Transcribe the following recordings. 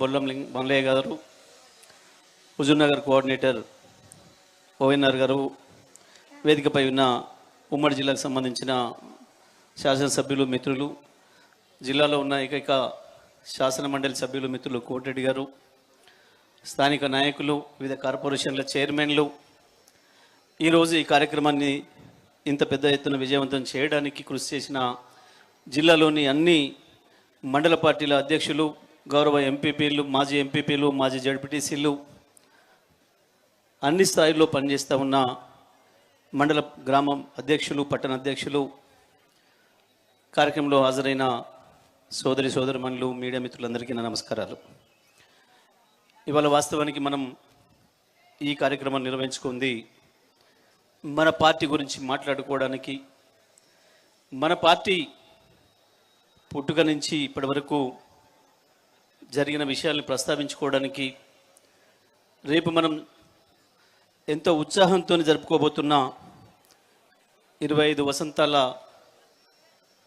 బొల్లం లింగ్ మల్లయ్య గారు Huzurnagar coordinator ORR గారు వేదికపై ఉన్న ఉమ్మడి జిల్లాకు సంబంధించిన శాసనసభ్యులు మిత్రులు జిల్లాలో ఉన్న ఏకైక శాసన మండలి సభ్యులు మిత్రులు కోటిరెడ్డి గారు స్థానిక నాయకులు వివిధ కార్పొరేషన్ల చైర్మన్లు. ఈరోజు ఈ కార్యక్రమాన్ని ఇంత పెద్ద ఎత్తున విజయవంతం చేయడానికి కృషి చేసిన జిల్లాలోని అన్ని మండల పార్టీల అధ్యక్షులు గౌరవ ఎంపీపీలు మాజీ ఎంపీపీలు మాజీ జడ్పీటీసీలు అన్ని స్థాయిల్లో పనిచేస్తూ ఉన్న మండల గ్రామం అధ్యక్షులు పట్టణ అధ్యక్షులు కార్యక్రమంలో హాజరైన సోదరి సోదరుమణులు మీడియా మిత్రులందరికీ నా నమస్కారాలు. ఇవాళ వాస్తవానికి మనం ఈ కార్యక్రమం నిర్వహించుకుంది మన పార్టీ గురించి మాట్లాడుకోవడానికి. మన పార్టీ పుట్టుక నుంచి ఇప్పటి వరకు జరిగిన విషయాల్ని ప్రస్తావించుకోవడానికి రేపు మనం ఎంతో ఉత్సాహంతో జరుపుకోబోతున్న ఇరవై ఐదు వసంతాల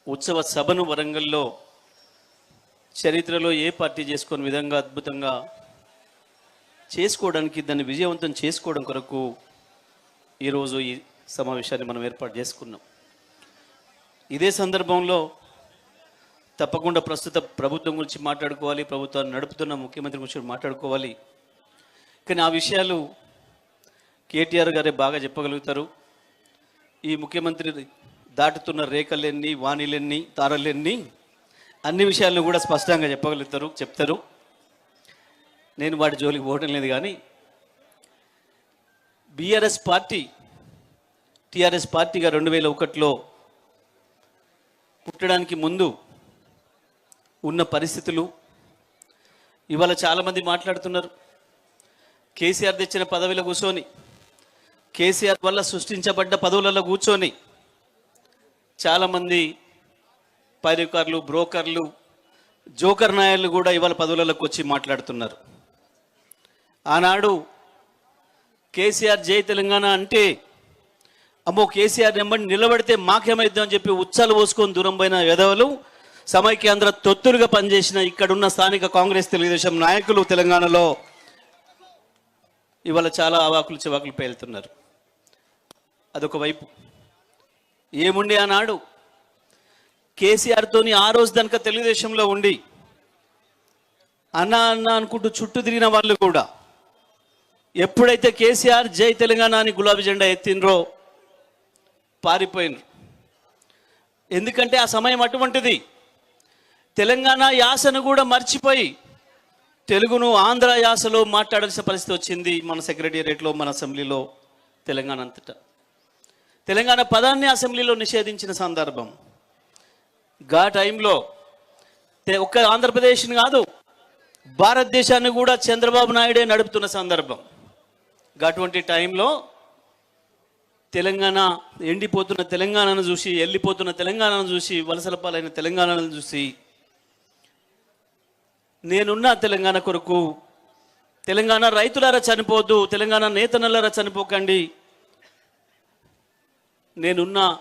ఉత్సవ సభను వరంగల్లో చరిత్రలో ఏ పార్టీ చేసుకుని విధంగా అద్భుతంగా చేసుకోవడానికి దాన్ని విజయవంతం చేసుకోవడం కొరకు ఈరోజు ఈ సమావేశాన్ని మనం ఏర్పాటు చేసుకున్నాం. ఇదే సందర్భంలో తప్పకుండా ప్రస్తుత ప్రభుత్వం గురించి మాట్లాడుకోవాలి ప్రభుత్వాన్ని నడుపుతున్న ముఖ్యమంత్రి గురించి మాట్లాడుకోవాలి. కానీ ఆ విషయాలు కేటీఆర్ గారే బాగా చెప్పగలుగుతారు. ఈ ముఖ్యమంత్రి దాటుతున్న రేఖలెన్ని వాణిలెన్ని తారలెన్ని అన్ని విషయాలను కూడా స్పష్టంగా చెప్పగలుగుతారు చెప్తారు. నేను వాటి జోలికి పోవడం లేదు కానీ బీఆర్ఎస్ పార్టీ టీఆర్ఎస్ పార్టీగా రెండు వేల ఒకటిలో పుట్టడానికి ముందు ఉన్న పరిస్థితులు. ఇవాళ చాలామంది మాట్లాడుతున్నారు. కేసీఆర్ తెచ్చిన పదవిలో కూర్చొని కేసీఆర్ వల్ల సృష్టించబడ్డ పదవులలో కూర్చొని చాలామంది పైరుకారులు బ్రోకర్లు జోకర్ నాయర్లు కూడా ఇవాళ పదవులలోకి వచ్చి మాట్లాడుతున్నారు. ఆనాడు కేసీఆర్ జై తెలంగాణ అంటే అమ్మో కేసీఆర్ నెంబర్ నిలబడితే మాకేమైద్దాం అని చెప్పి ఉచ్చాలు పోసుకొని దూరం పోయిన ఎదవలు సమైక్యాంధ్ర తొత్తులుగా పనిచేసిన ఇక్కడున్న స్థానిక కాంగ్రెస్ తెలుగుదేశం నాయకులు తెలంగాణలో ఇవాళ చాలా అవాకులు చివాకులు పేలుతున్నారు. అదొక వైపు. ఏముండి ఆనాడు? కేసీఆర్తోని ఆ రోజు దనక తెలుగుదేశంలో ఉండి అన్న అన్న అనుకుంటూ చుట్టూ తిరిగిన వాళ్ళు కూడా ఎప్పుడైతే కేసీఆర్ జై తెలంగాణ అని గులాబీ జెండా ఎత్తినరో పారిపోయినరు. ఎందుకంటే ఆ సమయం అటువంటిది. తెలంగాణ యాసను కూడా మర్చిపోయి తెలుగును ఆంధ్ర యాసలో మాట్లాడాల్సిన పరిస్థితి వచ్చింది మన సెక్రటేరియట్లో మన అసెంబ్లీలో తెలంగాణ అంతటా. తెలంగాణ పదాన్ని అసెంబ్లీలో నిషేధించిన సందర్భం. గా టైంలో ఒక్క ఆంధ్రప్రదేశ్ని కాదు భారతదేశాన్ని కూడా చంద్రబాబు నాయుడే నడుపుతున్న సందర్భం. అటువంటి టైంలో తెలంగాణ ఎండిపోతున్న తెలంగాణను చూసి వెళ్ళిపోతున్న తెలంగాణను చూసి వలసల పాలైన తెలంగాణను చూసి నేనున్న తెలంగాణ కొరకు. తెలంగాణ రైతులారా చనిపోవద్దు తెలంగాణ నేతనలారా చనిపోకండి. నేనున్నా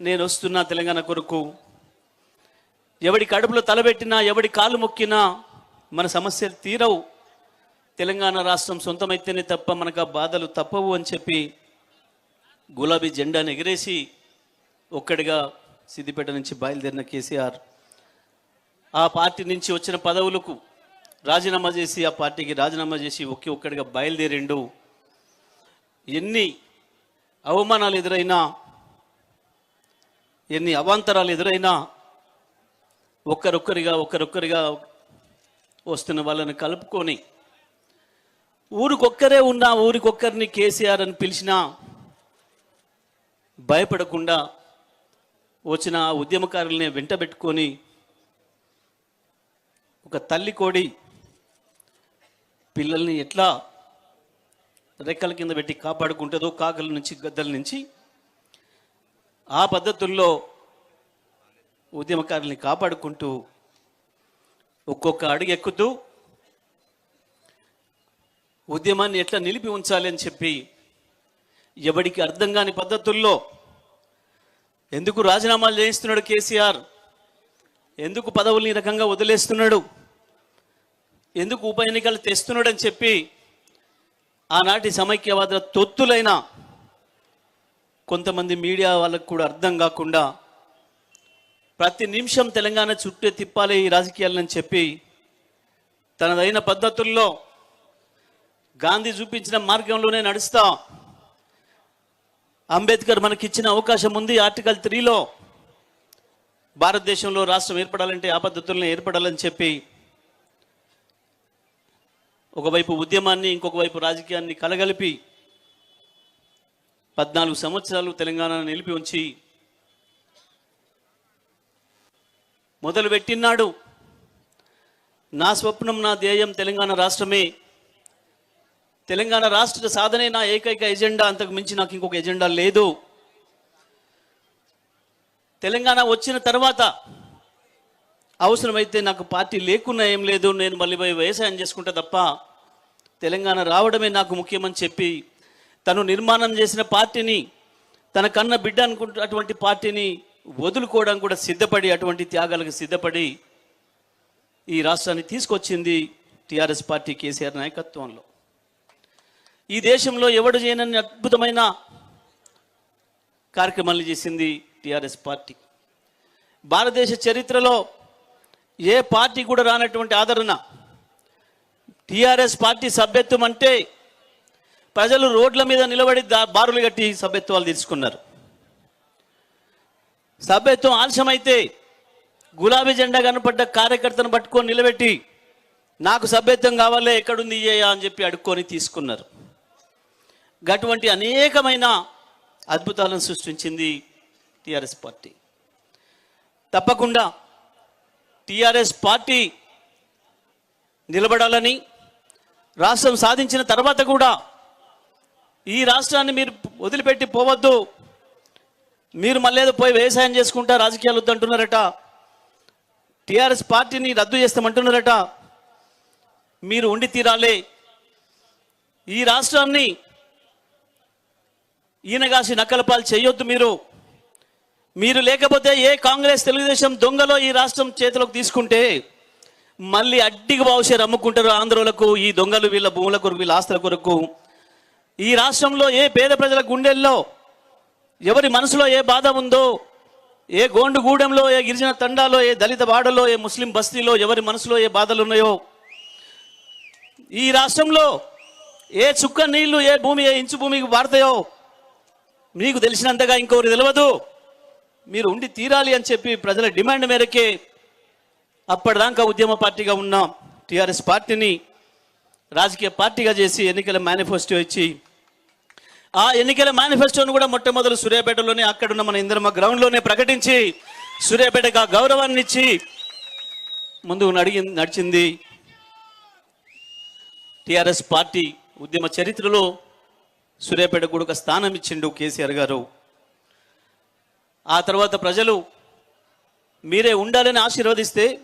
నేను వస్తున్నా తెలంగాణ కొరకు. ఎవడి కడుపులో తలబెట్టినా ఎవడి కాలు మొక్కినా మన సమస్యలు తీరవు. తెలంగాణ రాష్ట్రం సొంతమైతేనే తప్ప మనకు ఆ బాధలు తప్పవు అని చెప్పి గులాబీ జెండాను ఎగిరేసి ఒక్కడిగా సిద్దిపేట నుంచి బయలుదేరిన కేసీఆర్ ఆ పార్టీ నుంచి వచ్చిన పదవులకు రాజీనామా చేసి ఆ పార్టీకి రాజీనామా చేసి ఒకే ఒక్కడిగా బయలుదేరిండు. ఎన్ని అవమానాలు ఎదురైనా ఎన్ని అవాంతరాలు ఎదురైనా ఒక్కరొక్కరిగా ఒక్కరొక్కరిగా వస్తున్న వాళ్ళని కలుపుకొని ఊరికొక్కరే ఉన్న ఊరికొక్కరిని కేసీఆర్ అని పిలిచినా భయపడకుండా వచ్చిన ఆ ఉద్యమకారుల్ని వెంటబెట్టుకొని ఒక తల్లి కోడి పిల్లల్ని ఎట్లా రెక్కల కింద పెట్టి కాపాడుకుంటుందో కాకల నుంచి గద్దల నుంచి ఆ పద్ధతుల్లో ఉద్యమకారుల్ని కాపాడుకుంటూ ఒక్కొక్క అడుగు ఎక్కుతూ ఉద్యమాన్ని ఎట్లా నిలిపి ఉంచాలి అని చెప్పి ఎవడికి అర్థం కాని పద్ధతుల్లో ఎందుకు రాజీనామాలు చేయిస్తున్నాడు కేసీఆర్? ఎందుకు పదవుల్ని రకంగా వదిలేస్తున్నాడు? ఎందుకు ఉప ఎన్నికలు తెస్తున్నాడని చెప్పి ఆనాటి సమైక్యవాద తొత్తులైన కొంతమంది మీడియా వాళ్ళకు కూడా అర్థం కాకుండా ప్రతి నిమిషం తెలంగాణ చుట్టే తిప్పాలి ఈ రాజకీయాలని చెప్పి తనదైన పద్ధతుల్లో గాంధీ చూపించిన మార్గంలోనే నడుస్తా అంబేద్కర్ మనకిచ్చిన అవకాశం ఉంది. ఆర్టికల్ త్రీలో భారతదేశంలో రాష్ట్రం ఏర్పడాలంటే ఆ పద్ధతులను ఏర్పడాలని చెప్పి ఒకవైపు ఉద్యమాన్ని ఇంకొక వైపు రాజకీయాన్ని కలగలిపి పద్నాలుగు సంవత్సరాలు తెలంగాణను నిలిపి ఉంచి మొదలు పెట్టినాడు నా స్వప్నం నా ధ్యేయం తెలంగాణ రాష్ట్రమే. తెలంగాణ రాష్ట్ర సాధనే నా ఏకైక ఎజెండా. అంతకు మించి నాకు ఇంకొక ఎజెండా లేదు. తెలంగాణ వచ్చిన తర్వాత అవసరమైతే నాకు పార్టీ లేకున్నా ఏం లేదు నేను మళ్ళీ పోయి వ్యవసాయం చేసుకుంటా తప్ప తెలంగాణ రావడమే నాకు ముఖ్యమని చెప్పి తను నిర్మాణం చేసిన పార్టీని తన కన్న బిడ్డ అనుకుంటు అటువంటి పార్టీని వదులుకోవడం కూడా సిద్ధపడి అటువంటి త్యాగాలకు సిద్ధపడి ఈ రాష్ట్రాన్ని తీసుకొచ్చింది టీఆర్ఎస్ పార్టీ కేసీఆర్ నాయకత్వంలో. ఈ దేశంలో ఎవడు చేయనని అద్భుతమైన కార్యక్రమాలు చేసింది టీఆర్ఎస్ పార్టీ. భారతదేశ చరిత్రలో ఏ పార్టీ కూడా రానటువంటి ఆదరణ. టిఆర్ఎస్ పార్టీ సభ్యత్వం అంటే ప్రజలు రోడ్ల మీద నిలబడి బారులు కట్టి సభ్యత్వాలు తీసుకున్నారు. సభ్యత్వం ఆలస్యమైతే గులాబీ జెండా కనపడ్డ కార్యకర్తను పట్టుకొని నిలబెట్టి నాకు సభ్యత్వం కావాలే ఎక్కడుంది ఇయ్యా అని చెప్పి అడుక్కొని తీసుకున్నారు. అటువంటి అనేకమైన అద్భుతాలను సృష్టించింది టీఆర్ఎస్ పార్టీ. తప్పకుండా టిఆర్ఎస్ పార్టీ నిలబడాలని రాష్ట్రం సాధించిన తర్వాత కూడా ఈ రాష్ట్రాన్ని మీరు వదిలిపెట్టి పోవద్దు. మీరు మళ్ళీ పోయి వ్యవసాయం చేసుకుంటా రాజకీయాలు వద్దంటున్నారట. టిఆర్ఎస్ పార్టీని రద్దు చేస్తామంటున్నారట. మీరు ఉండి తీరాలే. ఈ రాష్ట్రాన్ని ఈయనగాసి నక్కలపాలు చేయొద్దు మీరు. మీరు లేకపోతే ఏ కాంగ్రెస్ తెలుగుదేశం దొంగలో ఈ రాష్ట్రం చేతిలోకి తీసుకుంటే మళ్ళీ అడ్డికి భవిష్యత్ అమ్ముకుంటారు ఆంధ్రులకు ఈ దొంగలు వీళ్ళ భూముల కొరకు వీళ్ళ ఆస్తుల కొరకు. ఈ రాష్ట్రంలో ఏ పేద ప్రజల గుండెల్లో ఎవరి మనసులో ఏ బాధ ఉందో ఏ గోండుగూడెంలో ఏ గిరిజన తండాలో ఏ దళిత వాడలో ఏ ముస్లిం బస్తీలో ఎవరి మనసులో ఏ బాధలు ఉన్నాయో. ఈ రాష్ట్రంలో ఏ చుక్క నీళ్ళు ఏ భూమి ఏ ఇంచు భూమికి వాడతాయో మీకు తెలిసినంతగా ఇంకొకరు తెలియదు మీరు ఉండి తీరాలి అని చెప్పి ప్రజల డిమాండ్ మేరకే అప్పటిదాకా ఉద్యమ పార్టీగా ఉన్న టీఆర్ఎస్ పార్టీని రాజకీయ పార్టీగా చేసి ఎన్నికల మేనిఫెస్టో ఇచ్చి ఆ ఎన్నికల మేనిఫెస్టోను కూడా మొట్టమొదలు సూర్యాపేటలోనే అక్కడున్న మన ఇంద్రమ్మ గ్రౌండ్లోనే ప్రకటించి సూర్యాపేటకు ఆ గౌరవాన్ని ఇచ్చి ముందుకు నడిగి నడిచింది టిఆర్ఎస్ పార్టీ ఉద్యమ చరిత్రలో సూర్యాపేట కూడా ఒక స్థానం ఇచ్చిండు కేసీఆర్ గారు. ఆ తర్వాత ప్రజలు మీరే ఉండాలని ఆశీర్వదిస్తే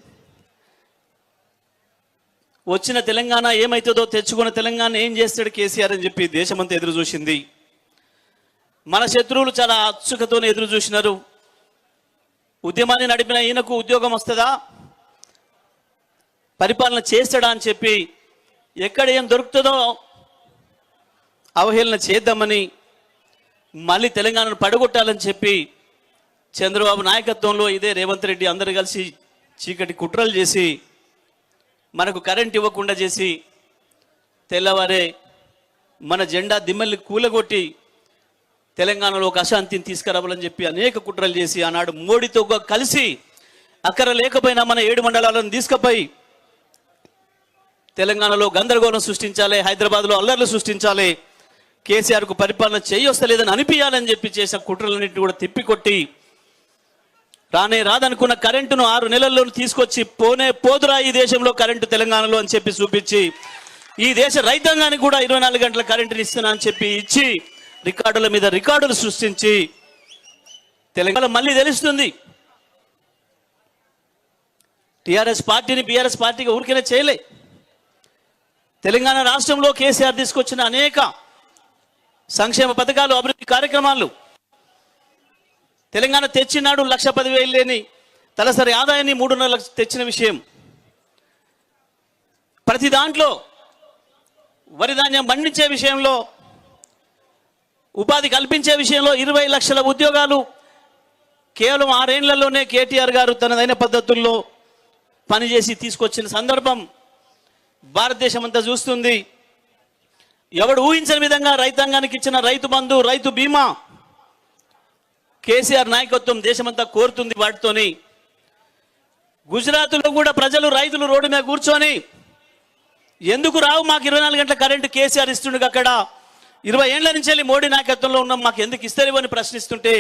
వచ్చిన తెలంగాణ ఏమైతుందో తెచ్చుకున్న తెలంగాణ ఏం చేస్తాడు కేసీఆర్ అని చెప్పి దేశమంతా ఎదురు చూసింది. మన శత్రువులు చాలా అత్సుకతోనే ఎదురు చూసినారు. ఉద్యమాన్ని నడిపిన ఈయనకు ఉద్యోగం వస్తుందా? పరిపాలన చేస్తాడా అని చెప్పి ఎక్కడ ఏం దొరుకుతుందో అవహేళన చేద్దామని మళ్ళీ తెలంగాణను పడగొట్టాలని చెప్పి చంద్రబాబు నాయకత్వంలో ఇదే రేవంత్ రెడ్డి అందరు కలిసి చీకటి కుట్రలు చేసి మనకు కరెంట్ ఇవ్వకుండా చేసి తెల్లవారే మన జెండా దిమ్మల్ని కూలగొట్టి తెలంగాణలో ఒక అశాంతిని తీసుకురావాలని చెప్పి అనేక కుట్రలు చేసి ఆనాడు మోడీతో కలిసి అక్కడ లేకపోయినా మన ఏడు మండలాలను తీసుకుపోయి తెలంగాణలో గందరగోళం సృష్టించాలి హైదరాబాద్లో అల్లర్లు సృష్టించాలి కేసీఆర్కు పరిపాలన చేయొస్తలేదని అనిపించాలని చెప్పి చేసిన కుట్రలన్నింటినీ కూడా తిప్పికొట్టి రానే రాదనుకున్న కరెంటును ఆరు నెలల్లో తీసుకొచ్చి పోనే పోదురా ఈ దేశంలో కరెంటు తెలంగాణలో అని చెప్పి చూపించి ఈ దేశ రైతాంగానికి కూడా ఇరవై నాలుగు గంటల కరెంటుని ఇస్తున్నా అని చెప్పి ఇచ్చి రికార్డుల మీద రికార్డులు సృష్టించి తెలంగాణ మళ్ళీ తెలుస్తుంది. టిఆర్ఎస్ పార్టీని బీఆర్ఎస్ పార్టీగా ఊరికైనా చేయలే. తెలంగాణ రాష్ట్రంలో కేసీఆర్ తీసుకొచ్చిన అనేక సంక్షేమ పథకాలు అభివృద్ధి కార్యక్రమాలు తెలంగాణ తెచ్చినాడు లక్ష పదివేలు లేని తలసరి ఆదాయాన్ని మూడున్నర లక్ష తెచ్చిన విషయం. ప్రతి దాంట్లో వరి ధాన్యం పండించే విషయంలో ఉపాధి కల్పించే విషయంలో ఇరవై లక్షల ఉద్యోగాలు కేవలం ఆరేళ్ళలోనే కేటీఆర్ గారు తనదైన పద్ధతుల్లో పనిచేసి తీసుకొచ్చిన సందర్భం భారతదేశం అంతా చూస్తుంది. ఎవడు ఊహించని విధంగా రైతాంగానికి ఇచ్చిన రైతు బంధు రైతు బీమా కేసీఆర్ నాయకత్వం దేశమంతా కోరుతుంది వాటితోని. గుజరాత్లో కూడా ప్రజలు రైతులు రోడ్డు మీద కూర్చొని ఎందుకు రావు మాకు ఇరవై నాలుగు గంటల కరెంటు కేసీఆర్ ఇస్తుండగా అక్కడ? ఇరవై ఏళ్ళ నుంచి వెళ్ళి మోడీ నాయకత్వంలో ఉన్నాం మాకు ఎందుకు ఇస్తారు అని ప్రశ్నిస్తుంటే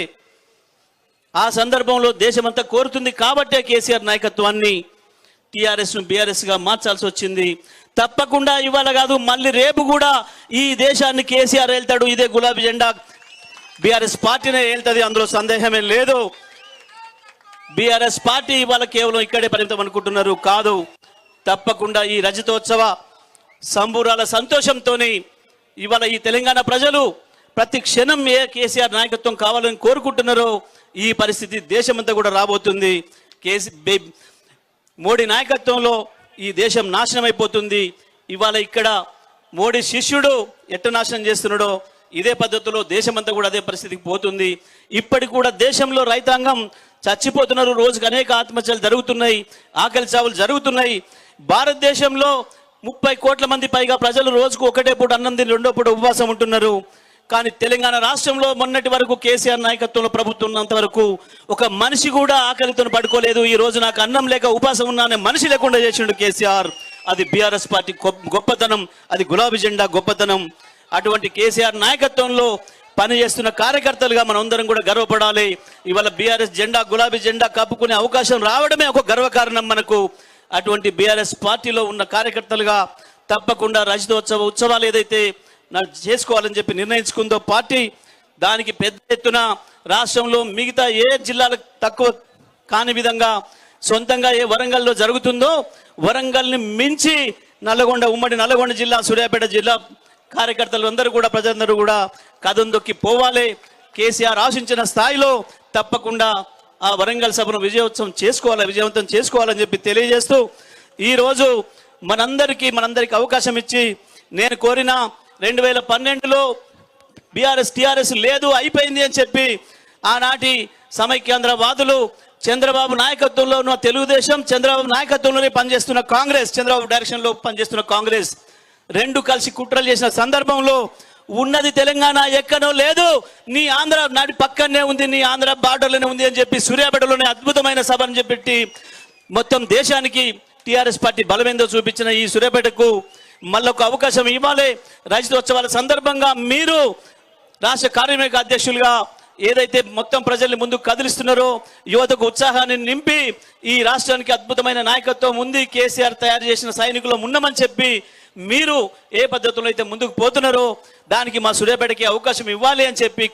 ఆ సందర్భంలో దేశమంతా కోరుతుంది కాబట్టే కేసీఆర్ నాయకత్వాన్ని టీఆర్ఎస్ను బీఆర్ఎస్గా మార్చాల్సి వచ్చింది. తప్పకుండా ఇవాళ కాదు మళ్ళీ రేపు కూడా ఈ దేశాన్ని కేసీఆర్ వెళ్తాడు ఇదే గులాబీ జెండా. బీఆర్ఎస్ పార్టీనే వెళ్తుంది అందులో సందేహమే లేదు. బీఆర్ఎస్ పార్టీ ఇవాళ కేవలం ఇక్కడే పరిమితం అనుకుంటున్నారు కాదు. తప్పకుండా ఈ రజతోత్సవ సంబూరాల సంతోషంతోనే ఇవాళ ఈ తెలంగాణ ప్రజలు ప్రతి క్షణం ఏ కేసీఆర్ నాయకత్వం కావాలని కోరుకుంటున్నారో ఈ పరిస్థితి దేశమంతా కూడా రాబోతుంది. కేసీ బే- మోడీ నాయకత్వంలో ఈ దేశం నాశనం అయిపోతుంది ఇవాళ ఇక్కడ మోడీ శిష్యుడు ఎట్ట నాశనం చేస్తున్నాడో ఇదే పద్ధతిలో దేశమంతా కూడా అదే పరిస్థితికి పోతుంది. ఇప్పటికి కూడా దేశంలో రైతాంగం చచ్చిపోతున్నారు. రోజుకు అనేక ఆత్మహత్యలు జరుగుతున్నాయి. ఆకలి చావులు జరుగుతున్నాయి. భారతదేశంలో ముప్పై కోట్ల మంది పైగా ప్రజలు రోజుకు ఒకటే పూట అన్నం తిని రెండో పూట ఉపవాసం ఉంటున్నారు. కానీ తెలంగాణ రాష్ట్రంలో మొన్నటి వరకు కేసీఆర్ నాయకత్వంలో ప్రభుత్వం ఉన్నంత వరకు ఒక మనిషి కూడా ఆకలితో పడుకోలేదు. ఈ రోజు నాకు అన్నం లేక ఉపాసం ఉన్నానే మనిషి లేకుండా చేసిండు కేసీఆర్. అది బీఆర్ఎస్ పార్టీ గొప్పతనం. అది గులాబీ జెండా గొప్పతనం. అటువంటి కేసీఆర్ నాయకత్వంలో పనిచేస్తున్న కార్యకర్తలుగా మనం అందరం కూడా గర్వపడాలి. ఇవాళ బీఆర్ఎస్ జెండా గులాబీ జెండా కప్పుకునే అవకాశం రావడమే ఒక గర్వకారణం మనకు. అటువంటి బీఆర్ఎస్ పార్టీలో ఉన్న కార్యకర్తలుగా తప్పకుండా రజతోత్సవ ఉత్సవాలు ఏదైతే నాకు చేసుకోవాలని చెప్పి నిర్ణయించుకుందో పార్టీ దానికి పెద్ద ఎత్తున రాష్ట్రంలో మిగతా ఏ జిల్లాలకు తక్కువ కాని విధంగా సొంతంగా ఏ వరంగల్లో జరుగుతుందో వరంగల్ని మించి నల్లగొండ ఉమ్మడి నల్లగొండ జిల్లా సూర్యాపేట జిల్లా కార్యకర్తలు అందరూ కూడా ప్రజలందరూ కూడా కథం దొక్కి పోవాలి. కేసీఆర్ ఆశించిన స్థాయిలో తప్పకుండా ఆ వరంగల్ సభను విజయోత్సవం చేసుకోవాలి విజయవంతం చేసుకోవాలని చెప్పి తెలియజేస్తూ ఈరోజు మనందరికీ మనందరికీ అవకాశం ఇచ్చి నేను కోరిన రెండు వేల పన్నెండులో బీఆర్ఎస్ టీఆర్ఎస్ లేదు అయిపోయింది అని చెప్పి ఆనాటి సమైక్యాంధ్రవాదులు చంద్రబాబు నాయకత్వంలో ఉన్న తెలుగుదేశం చంద్రబాబు నాయకత్వంలోనే పనిచేస్తున్న కాంగ్రెస్ చంద్రబాబు డైరెక్షన్లో పనిచేస్తున్న కాంగ్రెస్. రెండు కలిసి కుట్రలు చేసిన సందర్భంలో ఉన్నది తెలంగాణ ఎక్కడో లేదు. నీ ఆంధ్ర నాటి పక్కనే ఉంది నీ ఆంధ్ర బార్డర్లోనే ఉంది అని చెప్పి సూర్యాపేటలోనే అద్భుతమైన సభ అని చెప్పి మొత్తం దేశానికి టీఆర్ఎస్ పార్టీ బలమేందో చూపించిన ఈ సూర్యాపేటకు మళ్ళొక అవకాశం ఇవ్వాలి. రజతోత్సవాల సందర్భంగా మీరు రాష్ట్ర కార్యనిర్వాహక అధ్యక్షులుగా ఏదైతే మొత్తం ప్రజల్ని ముందుకు కదిలిస్తున్నారో యువతకు ఉత్సాహాన్ని నింపి ఈ రాష్ట్రానికి అద్భుతమైన నాయకత్వం ఉంది. కేసీఆర్ తయారు చేసిన సైనికులు ఉన్నామని చెప్పి మీరు ఏ పద్ధతిలో అయితే ముందుకు పోతున్నారో దానికి మా సూర్యాపేటకి అవకాశం ఇవ్వాలి అని చెప్పి